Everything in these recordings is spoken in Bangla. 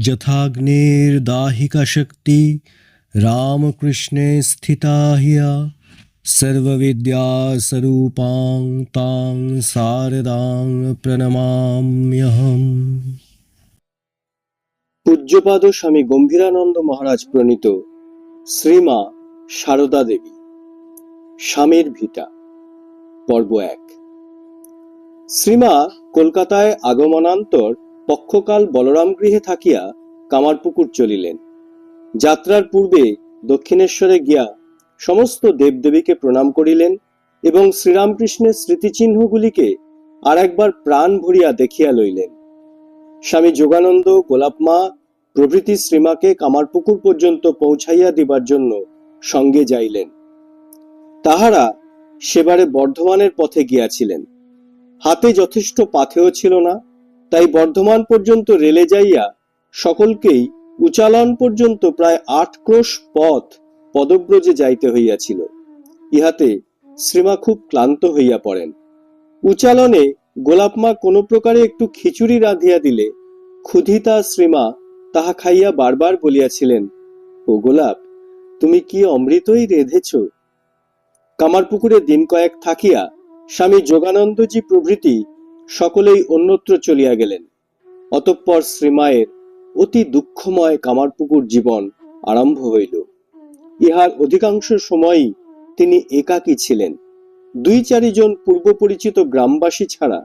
যথাগ্নির্দাহিকা শক্তি রামকৃষ্ণে স্থিতা হিয়া সর্ববিদ্যাস্বরূপাং তাং শারদাং প্রণমাম্যহম পূজ্যপাদ স্বামী গম্ভীরানন্দ মহারাজ প্রণীত শ্রীমা সারদা দেবী স্বামীর ভিটা, পর্ব এক। শ্রীমা কলকাতায় আগমনান্তর পক্ষকাল বলরাম গৃহে থাকিয়া কামারপুকুর চলিলেন। যাত্রার পূর্বে দক্ষিণেশ্বরে গিয়া সমস্ত দেবদেবীকে প্রণাম করিলেন এবং শ্রীরামকৃষ্ণের স্মৃতিচিহ্নগুলিকে আর একবার প্রাণ ভরিয়া দেখিয়া লইলেন। স্বামী যোগানন্দ, গোলাপমা প্রভৃতি শ্রীমাকে কামারপুকুর পর্যন্ত পৌঁছাইয়া দিবার জন্য সঙ্গে যাইলেন। তাহারা সেবারে বর্ধমানের পথে গিয়াছিলেন। হাতে যথেষ্ট পাথেও ছিল না তাই বর্ধমান পর্যন্ত রেলে যাইয়া সকলকেই উচালন পর্যন্ত প্রায় আট ক্রোশ পথ পদব্রজে যাইতে হইয়াছিল। ইহাতে শ্রীমা খুব ক্লান্ত হইয়া পড়েন। উচালনে গোলাপমা কোনো প্রকারে একটু খিচুড়ি রাঁধিয়া দিলে ক্ষুধিতা শ্রীমা তাহা খাইয়া বারবার বলিয়াছিলেন, ও গোলাপ, তুমি কি অমৃতই রেঁধেছ? কামারপুকুরে দিন কয়েক থাকিয়া স্বামী যোগানন্দজি প্রভৃতি সকলেই অন্যত্র চলিয়া গেলেন। অতঃপর শ্রীমায়ের অতি দুঃখময় কামারপুকুর জীবন আরম্ভ হইল। ইহার অধিকাংশ সময়ই তিনি একাকী ছিলেন। দুই চারিজন পূর্ব পরিচিত গ্রামবাসী ছাড়া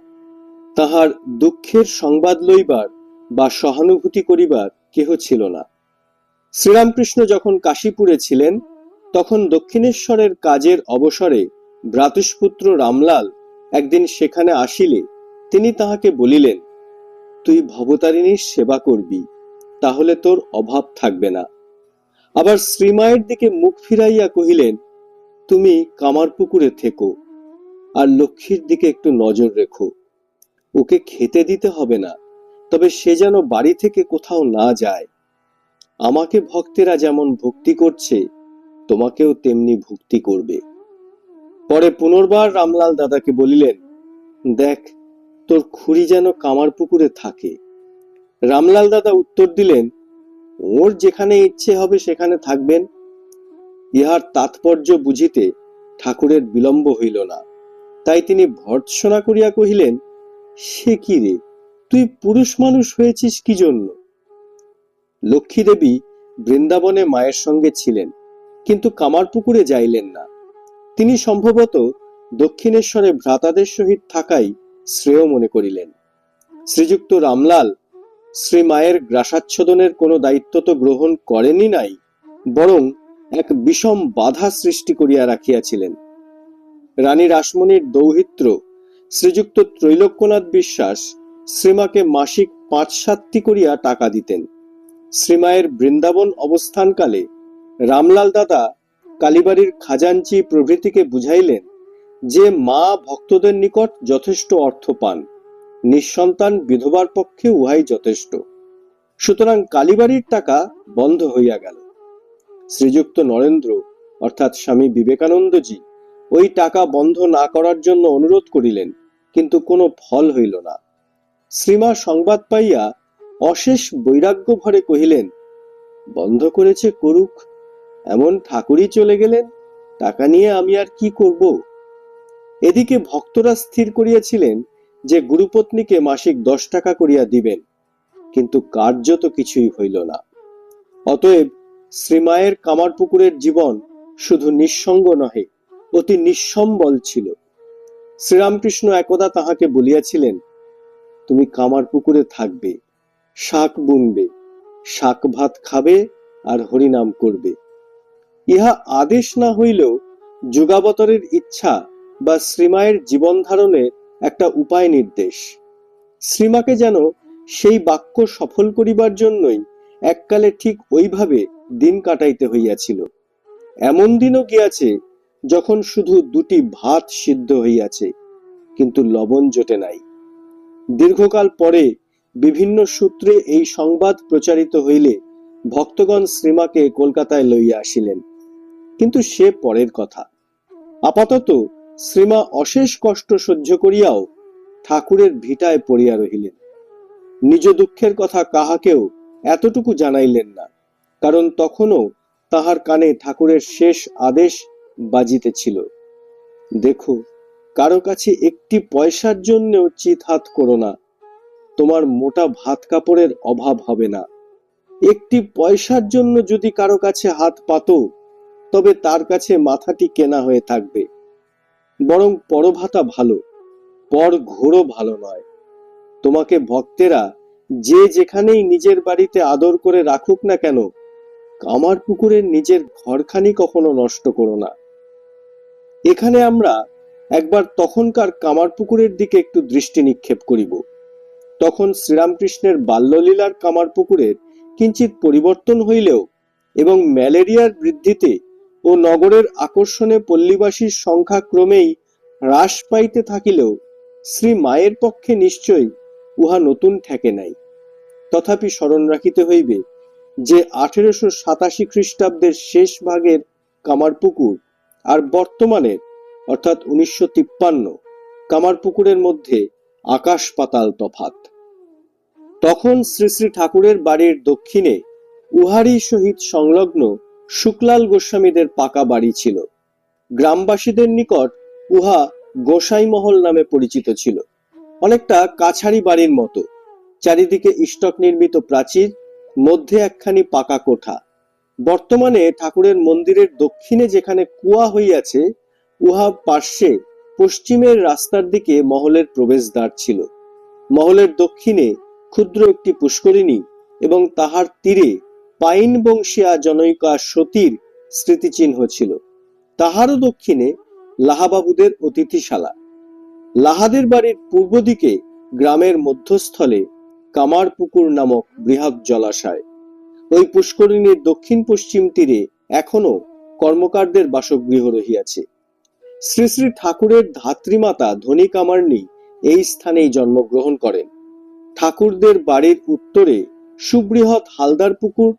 তাহার দুঃখের সংবাদ লইবার বা সহানুভূতি করিবার কেহ ছিল না। শ্রীরামকৃষ্ণ যখন কাশীপুরে ছিলেন, তখন দক্ষিণেশ্বরের কাজের অবসরে ভ্রাতুষ্পুত্র রামলাল একদিন সেখানে আসিলে তিনি তাহাকে বলিলেন, তুই ভবতারিণীর সেবা করবি, তাহলে তোর অভাব থাকবে না। আবার শ্রীমায়ের দিকে মুখ ফিরাইয়া কহিলেন, তুমি কামারপুকুরে থেকো আর লক্ষ্মীর দিকে একটু নজর রেখো। ওকে খেতে দিতে হবে না, তবে সে যেন বাড়ি থেকে কোথাও না যায়। আমাকে ভক্তেরা যেমন ভক্তি করছে, তোমাকেও তেমনি ভক্তি করবে। পরে পুনর্বার রামলাল দাদাকে বলিলেন, দেখ তোর খুড়ি যেন কামার পুকুরে থাকে। রামলাল দাদা উত্তর দিলেন, ওর যেখানে ইচ্ছে হবে সেখানে থাকবেন। ইহার তাৎপর্য বুঝিতে ঠাকুরের বিলম্ব হইল না। তাই তিনি ভর্ৎসনা করিয়া কহিলেন, সে কি রে, তুই পুরুষ মানুষ হয়েছিস কি জন্য? লক্ষ্মী দেবী বৃন্দাবনে মায়ের সঙ্গে ছিলেন, কিন্তু কামার পুকুরে যাইলেন না। তিনি সম্ভবত দক্ষিণেশ্বরে ভ্রাতাদের সহিত থাকাই শ্রেয় মনে করিলেন। শ্রীযুক্ত রামলাল শ্রী মায়ের গ্রাসাচ্ছদনের কোনো দায়িত্ব তো গ্রহণ করেনি নাই, বরং এক বিষম বাধা সৃষ্টি করিয়া রাখিয়াছিলেন। রানী রাসমণির দৌহিত্র, শ্রীযুক্ত ত্রৈলোক্যনাথ বিশ্বাস, শ্রীমাকে মাসিক পাঁচ সাতটি করিয়া টাকা দিতেন। শ্রীমায়ের বৃন্দাবন অবস্থানকালে রামলাল দাদা কালীবাড়ির খাজাঞ্চি প্রভৃতিকে বুঝাইলেন যে মা ভক্তদের নিকট যথেষ্ট অর্থ পান, নিঃসন্তান বিধবার পক্ষে উহাই যথেষ্ট। সুতরাং কালীবাড়ির টাকা বন্ধ হইয়া গেল। শ্রীযুক্ত নরেন্দ্র, অর্থাৎ স্বামী বিবেকানন্দজি, ওই টাকা বন্ধ না করার জন্য অনুরোধ করিলেন, কিন্তু কোনো ফল হইল না। শ্রীমা সংবাদ পাইয়া অশেষ বৈরাগ্য ভরে কহিলেন, বন্ধ করেছে করুক, এমন ঠাকুরই চলে গেলেন, টাকা নিয়ে আমি আর কি করব? এদিকে ভক্তরা স্থির করিয়াছিলেন যে গুরুপত্নীকে মাসিক দশ টাকা করিয়া দিবেন, কিন্তু কার্য তো কিছুই হইল না। অতএব শ্রীমায়ের কামারপুকুরের জীবন শুধু নিঃসঙ্গ নহে, অতি নিঃসম্বল ছিল। শ্রীরামকৃষ্ণ একদা তাহাকে বলিয়াছিলেন, তুমি কামার পুকুরে থাকবে, শাক বুনবে, শাক ভাত খাবে আর হরিনাম করবে। ইহা আদেশ না হইলেও যুগাবতরের ইচ্ছা বা শ্রীমায়ের জীবন ধারণের একটা উপায় নির্দেশ। শ্রীমাকে যেন সেই বাক্য সফল করিবার জন্যই এককালে ঠিক ওইভাবে দিন কাটাইতে হইয়াছিল। এমন দিনও গিয়াছে যখন শুধু দুটি ভাত সিদ্ধ হইয়াছে, কিন্তু লবণ জোটে নাই। দীর্ঘকাল পরে বিভিন্ন সূত্রে এই সংবাদ প্রচারিত হইলে ভক্তগণ শ্রীমাকে কলকাতায় লইয়া আসিলেন। কিন্তু সে পরের কথা। আপাতত শ্রীমা অশেষ কষ্ট সহ্য করিয়াও ঠাকুরের ভিটায় পড়িয়া রহিলেন। নিজ দুঃখের কথা কাহাকেও এতটুকু জানাইলেন না, কারণ তখনও তাহার কানে ঠাকুরের শেষ আদেশ বাজিতেছিল। দেখো, কারও কাছে একটি পয়সার জন্যও চিত হাত করো না, তোমার মোটা ভাত কাপড়ের অভাব হবে না। একটি পয়সার জন্য যদি কারও কাছে হাত পাতো, তবে তার কাছে মাথাটি কেনা হয়ে থাকবে। বরং পরভাতা ভালো, পর ঘোরও ভালো নয়। তোমাকে ভক্তেরা যে যেখানেই নিজের বাড়িতে আদর করে রাখুক না কেন, কামার পুকুরের নিজের ঘরখানি কখনো নষ্ট করো না। এখানে আমরা একবার তখনকার কামার পুকুরের দিকে একটু দৃষ্টি নিক্ষেপ করিব। তখন শ্রীরামকৃষ্ণের বাল্যলীলার কামার পুকুরের কিঞ্চিত পরিবর্তন হইলেও এবং ম্যালেরিয়ার বৃদ্ধিতে ও নগরের আকর্ষণে পল্লীবাসীর সংখ্যা ক্রমেই হ্রাস পাইতে থাকিলেও শ্রী মায়ের পক্ষে নিশ্চয়ই উহা নতুন ঠেকে নাই। তথাপি স্মরণ রাখিতে হইবে যে আঠেরোশো সাতাশি খ্রিস্টাব্দের শেষ ভাগের কামারপুকুর আর বর্তমানের, অর্থাৎ উনিশশো তিপ্পান্ন, কামারপুকুরের মধ্যে আকাশ পাতাল তফাত তখন শ্রী শ্রী ঠাকুরের বাড়ির দক্ষিণে উহারি সহিত সংলগ্ন শুক্লাল গোস্বামীদের পাকা বাড়ি ছিল। গ্রামবাসীদের নিকট উহা গোসাই মহল নামে পরিচিত ছিল। অনেকটা কাছারি বাড়ির মতো। চারিদিকে ইষ্টক নির্মিত প্রাচীর, মধ্যে একখানি পাকা কোঠা। বর্তমানে ঠাকুরের মন্দিরের দক্ষিণে যেখানে কুয়া হইয়াছে, উহা পার্শ্বে পশ্চিমের রাস্তার দিকে মহলের প্রবেশদ্বার ছিল। মহলের দক্ষিণে ক্ষুদ্র একটি পুষ্করিণী এবং তাহার তীরে পাইন বংশীয়া জনৈকা সতীর স্মৃতিচিহ্ন ছিল। তাহারও দক্ষিণে লাহাবাবুদের অতিথিশালা। লাহাদের বাড়ির পূর্ব দিকে গ্রামের মধ্যস্থলে কামারপুকুর নামক বৃহৎ জলাশয়। ওই পুষ্করিণীর দক্ষিণ পশ্চিম তীরে এখনও কর্মকারদের বাসগৃহ রহিয়াছে। শ্রী শ্রী ঠাকুরের ধাত্রীমাতা ধনী কামার্নি এই স্থানেই জন্মগ্রহণ করেন। ঠাকুরদের বাড়ির উত্তরে সুবৃহৎ হালদার পুকুর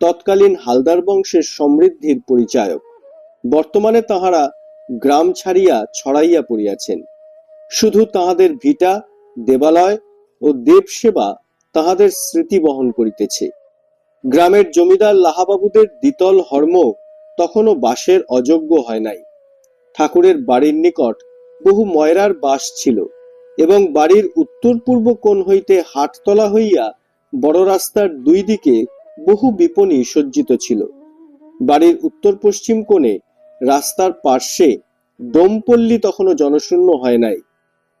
তৎকালীন হালদার বংশের সমৃদ্ধির পরিচায়ক। বর্তমানে তাহারা গ্রাম ছাড়িয়া ছড়াইয়া পড়িয়াছেন। শুধু তাহাদের ভিটা, দেবালয় ও দেবসেবা তাহাদের স্মৃতি বহন করিতেছে। গ্রামের জমিদার লাহাবাবুদের দ্বিতল হর্ম তখনও বাসের অযোগ্য হয় নাই। ঠাকুরের বাড়ির নিকট বহু ময়রার বাস ছিল এবং বাড়ির উত্তর পূর্ব কোণ হইতে হাটতলা হইয়া বড় রাস্তার দুই দিকে বহু বিপণী সজ্জিত ছিল। বাড়ির উত্তর পশ্চিম কোণে রাস্তার পার্শ্বে ডোমপল্লী তখনও জনশূন্য হয় নাই।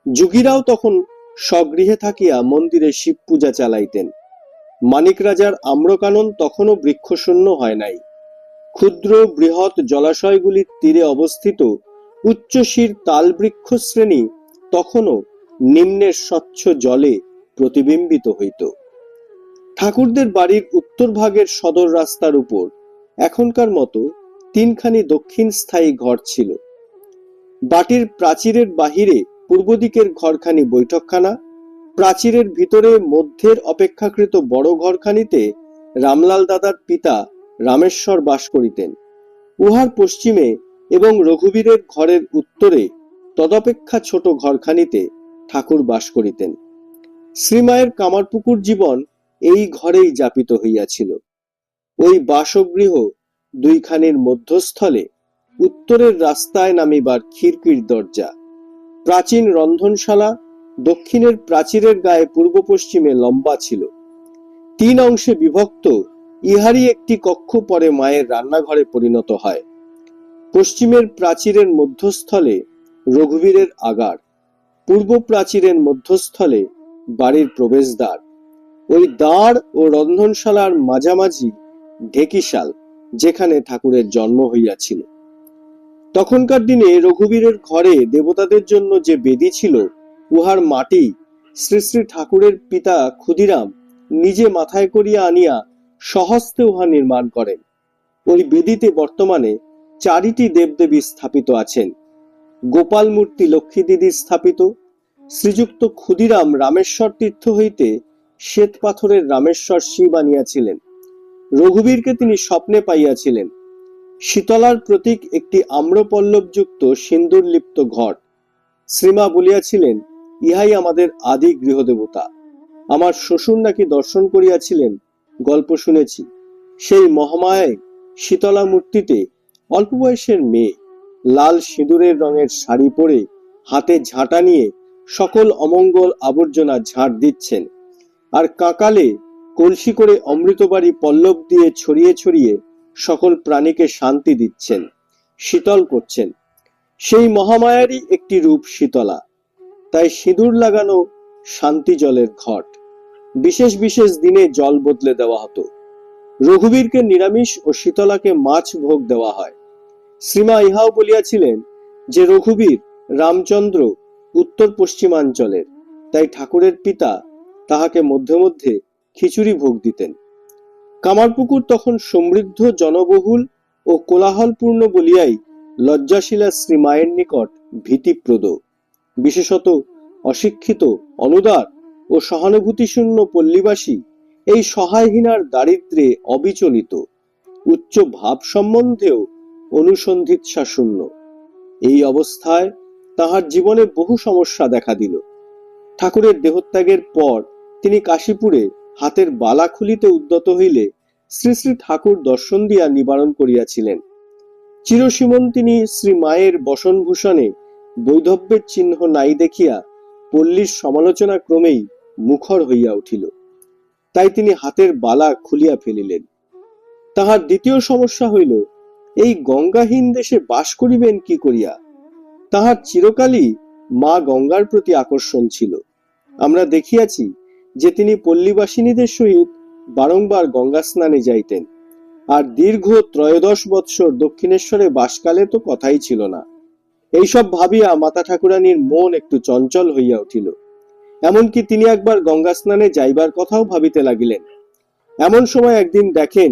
যুগীরাও তখন স্বগৃহে থাকিয়া মন্দিরে শিব পূজা চালাইতেন। মানিক রাজার আম্রকানন তখনও বৃক্ষশূন্য হয় নাই। ক্ষুদ্র বৃহৎ জলাশয়গুলির তীরে অবস্থিত উচ্চশির তালবৃক্ষ শ্রেণি তখনও নিম্নের স্বচ্ছ জলে প্রতিবিম্বিত হইত। ঠাকুরদের বাড়ির উত্তর ভাগের সদর রাস্তার উপর এখনকার মতো তিনখানি দক্ষিণ স্থায়ী ঘর ছিল। বাটির প্রাচীরের বাহিরে পূর্ব দিকের ঘরখানি বৈঠকখানা, প্রাচীরের ভিতরে মধ্যের অপেক্ষাকৃত বড় ঘরখানিতে রামলাল দাদার পিতা রামেশ্বর বাস করিতেন। উহার পশ্চিমে এবং রঘুবীরের ঘরের উত্তরে তদপেক্ষা ছোট ঘরখানিতে ঠাকুর বাস করিতেন। শ্রীমায়ের কামারপুকুর জীবন এই ঘরেই যাপিত হইয়াছিল। ওই বাসগৃহ দুইখানির মধ্যস্থলে উত্তরের রাস্তায় নামিবার খিড়কির দরজা, প্রাচীন রন্ধনশালা, দক্ষিণের প্রাচীরের গায়ে পূর্ব পশ্চিমে লম্বা ছিল। তিন অংশে বিভক্ত ইহারই একটি কক্ষ পরে মায়ের রান্নাঘরে পরিণত হয়। পশ্চিমের প্রাচীরের মধ্যস্থলে রঘুবীরের আগার, পূর্ব প্রাচীরের মধ্যস্থলে বাড়ির প্রবেশদ্বার। ওই দ্বার ও রন্ধনশালার মাঝামাঝি ঢেকিশাল যেখানে ঠাকুরের জন্ম হইয়াছিল। তখনকার দিনে রঘুবীরের ঘরে দেবতাদের জন্য যে বেদি ছিল, উহার মাটি শ্রী শ্রী ঠাকুরের পিতা ক্ষুদিরাম নিজে মাথায় করিয়া আনিয়া সহস্তে উহা নির্মাণ করেন। ওই বেদিতে বর্তমানে চারিটি দেবদেবী স্থাপিত আছেন। গোপাল মূর্তি লক্ষ্মী দিদি স্থাপিত, শ্রীযুক্ত ক্ষুদিরাম রামেশ্বর তীর্থ হইতে শ্বেত পাথরের রামেশ্বর শিব আনিয়াছিলেন রঘুবীরকে তিনি স্বপ্নে পাইয়াছিলেন। শীতলার প্রতীক একটি আম্রপল্লবযুক্ত সিন্দুর লিপ্ত ঘট। শ্রীমা বলিয়াছিলেন, ইহাই আমাদের আদি গৃহদেবতা। আমার শ্বশুর নাকি দর্শন করিয়াছিলেন? গল্প শুনেছি। সেই মহামায় শীতলা মূর্তিতে অল্প বয়সের মেয়ে, লাল সিঁদুরের রঙের শাড়ি পরে হাতে ঝাঁটা নিয়ে সকল অমঙ্গল আবর্জনা ঝাঁট দিচ্ছেন। আর কাকালে কলসি করে অমৃতবাড়ি পল্লব দিয়ে ছড়িয়ে ছড়িয়ে সকল প্রাণীকে শান্তি দিচ্ছেন, শীতল করছেন। সেই মহামায়ারই একটি রূপ শীতলা। তাই সিঁদুর লাগানো শান্তি জলের ঘট। বিশেষ বিশেষ দিনে জল বদলে দেওয়া হতো। রঘুবীরকে নিরামিষ ও শীতলাকে মাছ ভোগ দেওয়া হয়। শ্রীমা ইহাও বলিয়াছিলেন যে, রঘুবীর রামচন্দ্র উত্তর পশ্চিমাঞ্চলের। তাই ঠাকুরের পিতা তাহাকে মধ্যে মধ্যে খিচুড়ি ভোগ দিতেন। কামারপুকুর তখন সমৃদ্ধ, জনবহুল ও কোলাহলপূর্ণ বলিয়াই লজ্জাশীলা শ্রী মায়ের নিকট ভীতিপ্রদ। বিশেষত অশিক্ষিত, অনুদার ও সহানুভূতিশূন্য পল্লীবাসী এই সহায়হীনার দারিদ্রে অবিচলিত, উচ্চ ভাব সম্বন্ধেও অনুসন্ধিৎসা শূন্য এই অবস্থায় তাহার জীবনে বহু সমস্যা দেখা দিল। ঠাকুরের দেহত্যাগের পর তিনি কাশীপুরে হাতের বালা খুলিতে উদ্যত হইলে শ্রী শ্রী ঠাকুর দর্শন দিয়া নিবারণ করিয়াছিলেন। চিরসীমন তিনি শ্রী মায়ের বসনভূষণে বৈধব্যের চিহ্ন নাই দেখিয়া পল্লীর সমালোচনা ক্রমেই মুখর হইয়া উঠিল। তাই তিনি হাতের বালা খুলিয়া ফেলিলেন। তাহার দ্বিতীয় সমস্যা হইল, এই গঙ্গাহীন দেশে বাস করিবেন কি করিয়া? তাহার চিরকালই মা গঙ্গার প্রতি আকর্ষণ ছিল। আমরা দেখিয়াছি যে তিনি পল্লীবাসিনীদের সহিত বারংবার গঙ্গা স্নানে যাইতেন। আর দীর্ঘ ত্রয়োদশ বৎসর দক্ষিণেশ্বরে বাসকালে তো কথাই ছিল না। এইসব ভাবিয়া মাতা ঠাকুরানীর মন একটু চঞ্চল হইয়া উঠিল। এমনকি তিনি একবার গঙ্গা স্নানে যাইবার কথাও ভাবিতে লাগিলেন। এমন সময় একদিন দেখেন,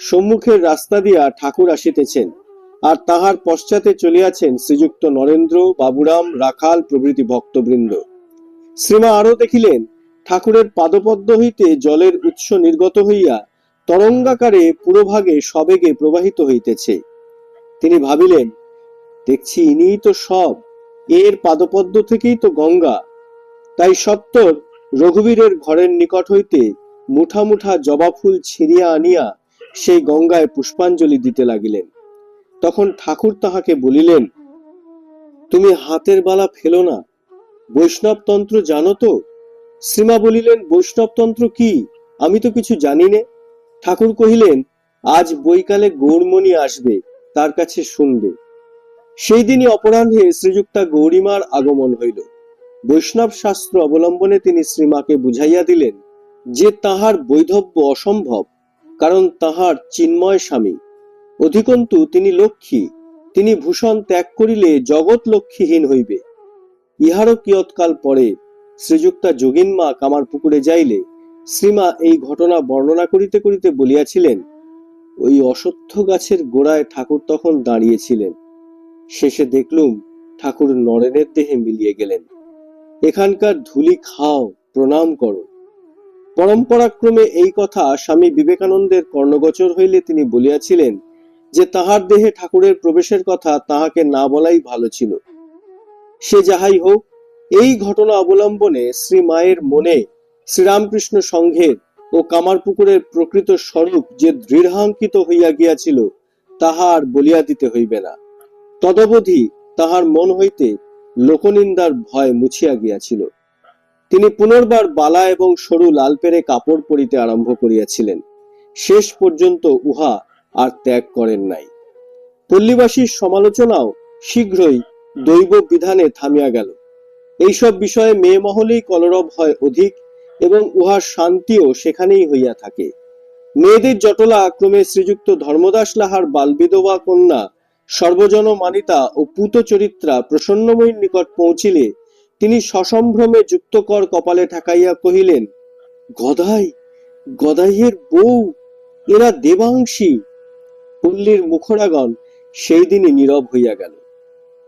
সম্মুখের রাস্তা দিয়া ঠাকুর আসিতেছেন, আর তাহার পশ্চাতে চলিয়াছেন শ্রীযুক্ত নরেন্দ্র, বাবুরাম, রাখাল প্রভৃতি ভক্তবৃন্দ। শ্রীমা আরও দেখিলেন ঠাকুরের পাদপদ্ম হইতে জলের উৎস নির্গত হইয়া তরঙ্গাকারে পুরোভাগে সবেগে প্রবাহিত হইতেছে। তিনি ভাবিলেন, দেখছি ইনিই তো সব, এর পাদপদ্ম থেকেই তো গঙ্গা। তাই সত্তর রঘুবীরের ঘরের নিকট হইতে মুঠা মুঠা জবা ফুল ছিঁড়িয়া আনিয়া সেই গঙ্গায় পুষ্পাঞ্জলি দিতে লাগিলেন। তখন ঠাকুর তাহাকে বলিলেন, তুমি হাতের বালা ফেলো না। বৈষ্ণবতন্ত্র জানো তো শ্রীমা বলিলেন বৈষ্ণব তন্ত্র কি? আমি তো কিছু জানি নে। ঠাকুর কহিলেন, আজ বৈকালে গৌরমণি আসবে, তার কাছে শুনবে। সেই দিনই অপরাহ্নে শ্রীযুক্তা গৌরীমার আগমন হইল। বৈষ্ণব শাস্ত্র অবলম্বনে তিনি শ্রীমাকে বুঝাইয়া দিলেন যে তাহার বৈধব্য অসম্ভব, কারণ তাহার চিন্ময় স্বামী। অধিকন্তু তিনি লক্ষ্মী, তিনি ভূষণ ত্যাগ করিলে জগৎ লক্ষ্মীহীন হইবে। ইহারও কিয়ৎকাল পরে শ্রীযুক্তা যোগিনমা কামার পুকুরে যাইলে শ্রীমা এই ঘটনা বর্ণনা করিতে করিতে বলিয়াছিলেন, ওই অসত্য গাছের গোড়ায় ঠাকুর তখন দাঁড়িয়েছিলেন। শেষে দেখলুম ঠাকুর নরেনের দেহে মিলিয়ে গেলেন। এখানকার ধুলি খাও, প্রণাম করো। পরম্পরাক্রমে এই কথা স্বামী বিবেকানন্দের কর্ণগোচর হইলে তিনি বলিয়াছিলেন যে, তাহার দেহে ঠাকুরের প্রবেশের কথা তাহাকে না বলাই ভালো ছিল। সে যাহাই হোক এই ঘটনা অবলম্বনে শ্রী মায়ের মনে শ্রীরামকৃষ্ণ সংঘের ও কামারপুকুরের প্রকৃত স্বরূপ যে দৃঢ়াঙ্কিত হইয়া গিয়াছিল, তাহা আর বলিয়া দিতে হইবে না। তদবধি তাহার মন হইতে লোকনিন্দার ভয় মুছিয়া গিয়াছিল। তিনি পুনর্বার বালা এবং সরু লাল পেরে কাপড় পরিতে আরম্ভ করিয়াছিলেন। শেষ পর্যন্ত উহা আর ত্যাগ করেন নাই। পল্লীবাসীর সমালোচনাও শীঘ্রই দৈব বিধানে থামিয়া গেল। এইসব বিষয়ে মেয়ে মহলেই কলরব হয় অধিক এবং উহার শান্তিও সেখানেই হইয়া থাকে। মেয়েদের জটলা ক্রমে শ্রীযুক্ত ধর্মদাস লাহার বালবিধবা কন্যা সর্বজন মানিতা ও পুত চরিত্রা প্রসন্নময়ীর নিকট পৌঁছিলে তিনি সসম্ভ্রমে যুক্তকর কপালে ঠাকাইয়া কহিলেন, গদাই, গদাইয়ের বউ, এরা দেবাংশী। পল্লীর মুখরাগণ সেই দিনই নীরব হইয়া গেল।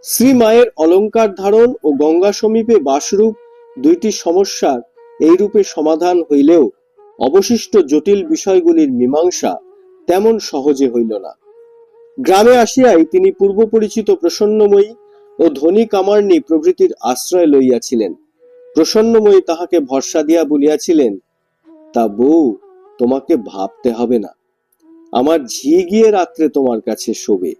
শ্রী মায়ের অলঙ্কার ধারণ ও গঙ্গা সমীপে বাসরূপ দুইটি সমস্যার এইরূপে সমাধান হইলেও অবশিষ্ট জটিল বিষয়গুলির মীমাংসা তেমন সহজে হইল না। গ্রামে আসিয়াই তিনি পূর্ব পরিচিত প্রসন্নময়ী ও ধনী কামার্নি প্রভৃতির আশ্রয় লইয়াছিলেন। প্রসন্নময়ী তাহাকে ভরসা দিয়া বলিয়াছিলেন, তা বউ, তোমাকে ভাবতে হবে না। আমার ঝি গিয়ে রাত্রে তোমার কাছে শোবে।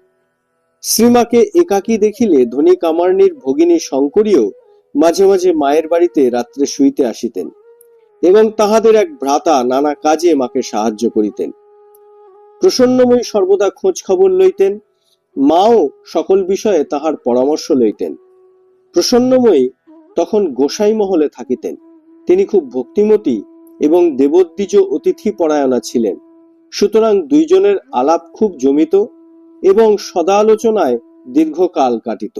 শ্রীমাকে একাকী দেখিলে ধনী কামার্নির ভগিনী শঙ্করীও মাঝে মাঝে মায়ের বাড়িতে রাত্রে শুইতে আসিতেন এবং তাহাদের এক ভ্রাতা নানা কাজে মাকে সাহায্য করিতেন। প্রসন্নময়ী সর্বদা খোঁজ খবর লইতেন, মাও সকল বিষয়ে তাহার পরামর্শ লইতেন। প্রসন্নময়ী তখন গোসাই মহলে থাকিতেন। তিনি খুব ভক্তিমতী এবং দেবোদ্বিজ অতিথি পরায়ণা ছিলেন। সুতরাং দুইজনের আলাপ খুব জমিত এবং সদালোচনায় দীর্ঘকাল কাটিত।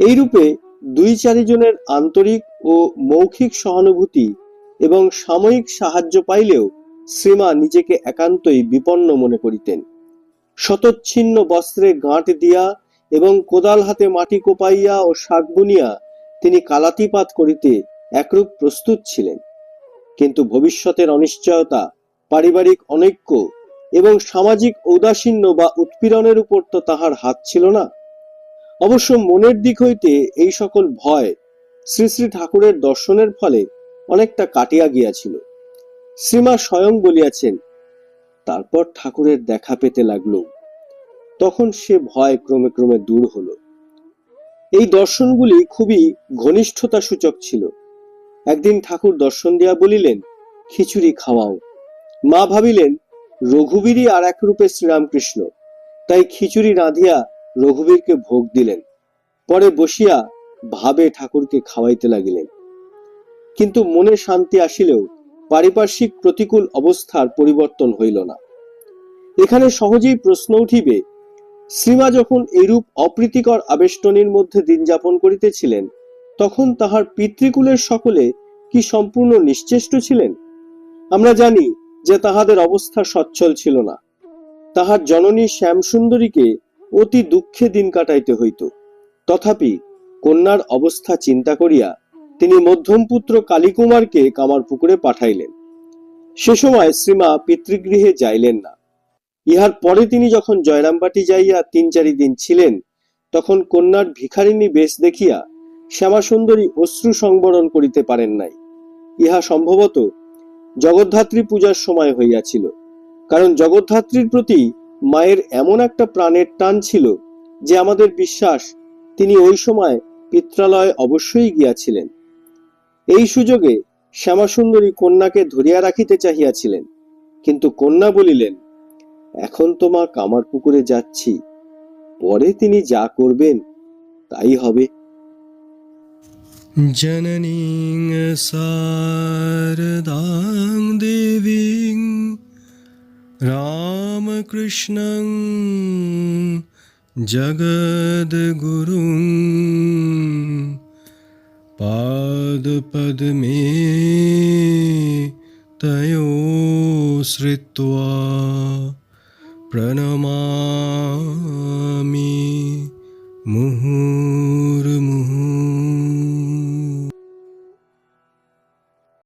এইরূপে দুই চারিজনের আন্তরিক ও মৌখিক সহানুভূতি এবং সাময়িক সাহায্য পাইলেও শ্রীমা নিজেকে একান্তই বিপন্ন মনে করিতেন। শতচ্ছিন্ন বস্ত্রে গাঁট দিয়া এবং কোদাল হাতে মাটি কোপাইয়া ও শাক বুনিয়া তিনি কালাতিপাত করিতে একরূপ প্রস্তুত ছিলেন। কিন্তু ভবিষ্যতের অনিশ্চয়তা, পারিবারিক অনৈক্য এবং সামাজিক ঔদাসীন্য বা উৎপীড়নের উপর তো তাহার হাত ছিল না। অবশ্য মনের দিক হইতে এই সকল ভয় শ্রী শ্রী ঠাকুরের দর্শনের ফলে অনেকটা কাটিয়া গিয়াছিল। শ্রীমা স্বয়ং বলিয়াছেন, তারপর ঠাকুরের দেখা পেতে লাগল। তখন সে ভয় ক্রমে ক্রমে দূর হলো। এই দর্শনগুলি খুবই ঘনিষ্ঠতা সূচক ছিল। একদিন ঠাকুর দর্শন দিয়া বলিলেন, খিচুড়ি খাওয়াও। মা ভাবিলেন রঘুবীরই আর এক রূপে শ্রীরামকৃষ্ণ। তাই খিচুড়ি রাঁধিয়া রঘুবীরকে ভোগ দিলেন। পরে বসিয়া ভাবে ঠাকুরকে খাওয়াইতে লাগিলেন। কিন্তু মনে শান্তি আসিলেও পারিপার্শ্বিক প্রতিকূল অবস্থার পরিবর্তন হইল না। এখানে সহজেই প্রশ্ন উঠিবে, শ্রীমা যখন এইরূপ অপ্রীতিকর আবেষ্টনীর মধ্যে দিন যাপন করিতেছিলেন, তখন তাহার পিতৃকুলের সকলে কি সম্পূর্ণ নিশ্চেষ্ট ছিলেন? আমরা জানি যে তাহাদের অবস্থা সচ্ছল ছিল না। তাহার জননী শ্যামসুন্দরীকে অতি দুঃখে দিন কাটাইতে হইত। তথাপি কন্যার অবস্থা চিন্তা করিয়া তিনি মধ্যম পুত্র কালীকুমারকে কামারপুকুরে পাঠাইলেন। সে সময় শ্রীমা পিতৃগৃহে যাইলেন না। ইহার পরে তিনি যখন জয়রামবাটি যাইয়া তিন চারি দিন ছিলেন, তখন কন্যার ভিখারিণী বেশ দেখিয়া শ্যামাসুন্দরী অশ্রু সংবরণ করিতে পারেন নাই। ইহা সম্ভবত জগদ্ধাত্রী পূজার সময় হইয়াছিল। কারণ জগদ্ধাত্রীর প্রতি মায়ের এমন একটা প্রাণের টান ছিল যে আমাদের বিশ্বাস, তিনি ওই সময় পিত্রালয়ে অবশ্যই গিয়াছিলেন। এই সুযোগে শ্যামাসুন্দরী কন্যাকে ধরিয়া রাখিতে চাহিয়াছিলেন। কিন্তু কন্যা বলিলেন, এখন তো মা কামার পুকুরে যাচ্ছি, পরে তিনি যা করবেন, তাই হবে। जननीं शारदां देवीं रामकृष्णं जगद्गुरुं पादपद्मे तयो श्रित्वा प्रणमामि